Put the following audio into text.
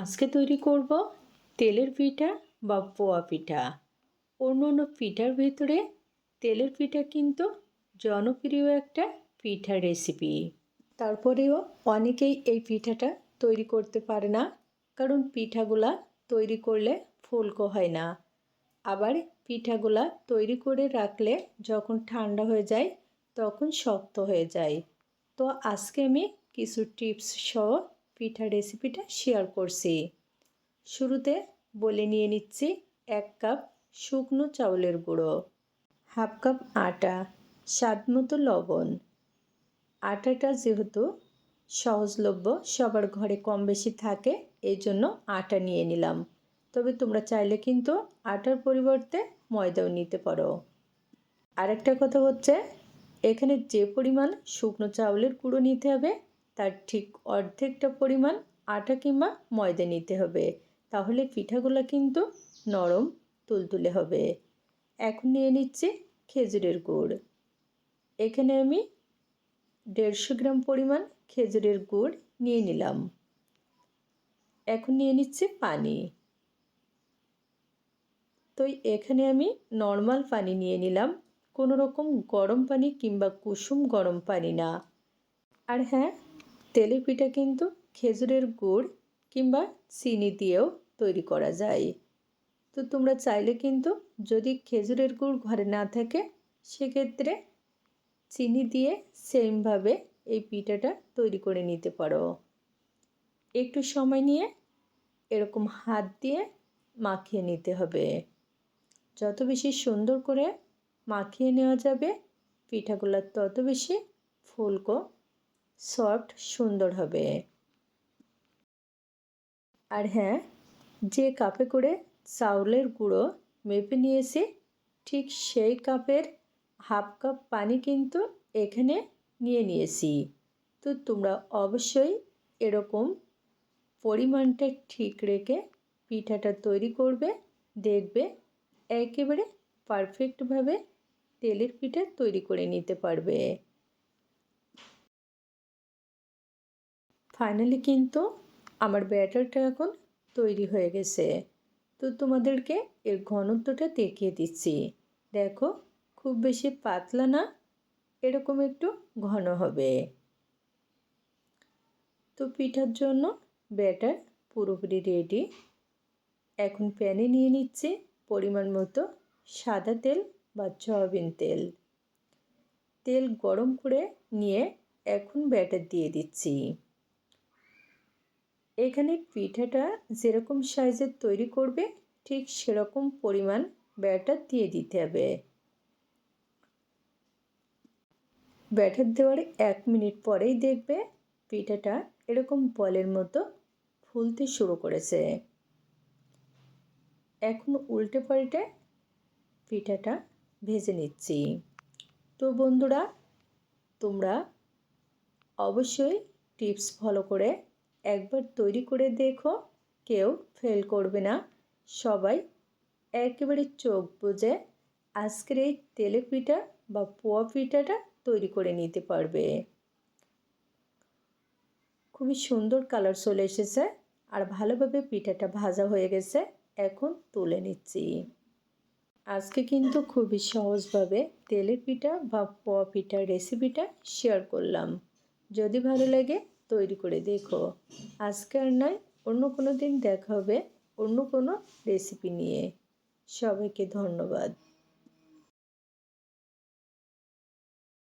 আজকে তৈরি করব তেলের পিঠা বা পোয়া পিঠা। অন্য অন্য পিঠার ভেতরে তেলের পিঠা কিন্তু জনপ্রিয় একটা পিঠার রেসিপি তারপরেও অনেকেই এই পিঠাটা তৈরি করতে পারে না, কারণ পিঠাগুলা তৈরি করলে ফুলকো হয় না। আবার পিঠাগুলা তৈরি করে রাখলে যখন ঠান্ডা হয়ে যায় তখন শক্ত হয়ে যায়। তো আজকে আমি কিছু টিপস সহ পিঠা রেসিপিটা শেয়ার করছি। শুরুতে বলে নিয়ে নিচ্ছি এক কাপ শুকনো চাউলের গুঁড়ো হাফ কাপ আটা, স্বাদ মতো লবণ। আটাটা যেহেতু সহজলভ্য, সবার ঘরে কম বেশি থাকে, এই জন্য আটা নিয়ে নিলাম। তবে তোমরা চাইলে কিন্তু আটার পরিবর্তে ময়দাও নিতে পারো। আরেকটা কথা হচ্ছে, এখানে যে পরিমাণ শুকনো চাউলের গুঁড়ো নিতে হবে তার ঠিক অর্ধেকটা পরিমাণ আটা কিংবা ময়দা নিতে হবে। তাহলে পিঠাগুলো কিন্তু নরম তুলতুলে হবে। এখন নিয়ে নিচ্ছে খেজুরের গুড়। এখানে আমি দেড়শো গ্রাম পরিমাণ খেজুরের গুড় নিয়ে নিলাম। এখন নিয়ে নিচ্ছে পানি। তো এখানে আমি নর্মাল পানি নিয়ে নিলাম। কোনো রকম গরম পানি কিংবা কুসুম গরম পানি না। আর হ্যাঁ তেলের পিঠা কিন্তু খেজুরের গুড় কিংবা চিনি দিয়েও তৈরি করা যায়। তো তোমরা চাইলে কিন্তু যদি খেজুরের গুড় ঘরে না থাকে, সেক্ষেত্রে চিনি দিয়ে সেমভাবে এই পিঠাটা তৈরি করে নিতে পারো। একটু সময় নিয়ে এরকম হাত দিয়ে মাখিয়ে নিতে হবে। যত বেশি সুন্দর করে মাখিয়ে নেওয়া যাবে, পিঠাগুলো তত বেশি ফুলকো সফট, সুন্দর হবে। আর হ্যাঁ যে কাপে করে চাউলের গুঁড়ো মেপে নিয়েছি, ঠিক সেই কাপের হাফ কাপ পানি কিন্তু এখানে নিয়ে নিয়েছি। তো তোমরা অবশ্যই এরকম পরিমাণটা ঠিক রেখে পিঠাটা তৈরি করবে, দেখবে একেবারে পারফেক্টভাবে তেলের পিঠা তৈরি করে নিতে পারবে। ফাইনালি কিন্তু আমার ব্যাটারটা এখন তৈরি হয়ে গেছে। তো তোমাদেরকে এর ঘনত্বটা দেখিয়ে দিচ্ছি। দেখো, খুব বেশি পাতলা না, এরকম একটু ঘন হবে। তো পিঠার জন্য ব্যাটার পুরোপুরি রেডি এখন প্যানে নিয়ে নিচ্ছি পরিমাণ মতো সাদা তেল বা সয়াবিন তেল। তেল গরম করে নিয়ে এখন ব্যাটার দিয়ে দিচ্ছি। এখানে পিঠাটা যেরকম সাইজের তৈরি করবে, ঠিক সেরকম পরিমাণ ব্যাটার দিয়ে দিতে হবে। ব্যাটার দেওয়ার এক মিনিট পরেই দেখবে পিঠাটা এরকম বলের মতো ফুলতে শুরু করেছে। এখন উল্টে পাল্টে পিঠাটা ভেজে নিচ্ছি। তো বন্ধুরা, তোমরা অবশ্যই টিপস ফলো করে একবার তৈরি করে দেখো, কেউ ফেল করবে না। সবাই একেবারে চোখ বুঝে আজকের এই তেলে পিঠা বা পোয়া পিঠাটা তৈরি করে নিতে পারবে। খুবই সুন্দর কালার চলে এসেছে আর ভালোভাবে পিঠাটা ভাজা হয়ে গেছে, এখন তুলে নিচ্ছি। আজকে কিন্তু খুবই সহজভাবে তেলের পিঠা বা পোয়া পিঠার রেসিপিটা শেয়ার করলাম। যদি ভালো লাগে তৈরি করে দেখো। আজকে আর নয়, অন্য কোনো দিন দেখা হবে, অন্য কোনো রেসিপি নিয়ে। সবাইকে ধন্যবাদ।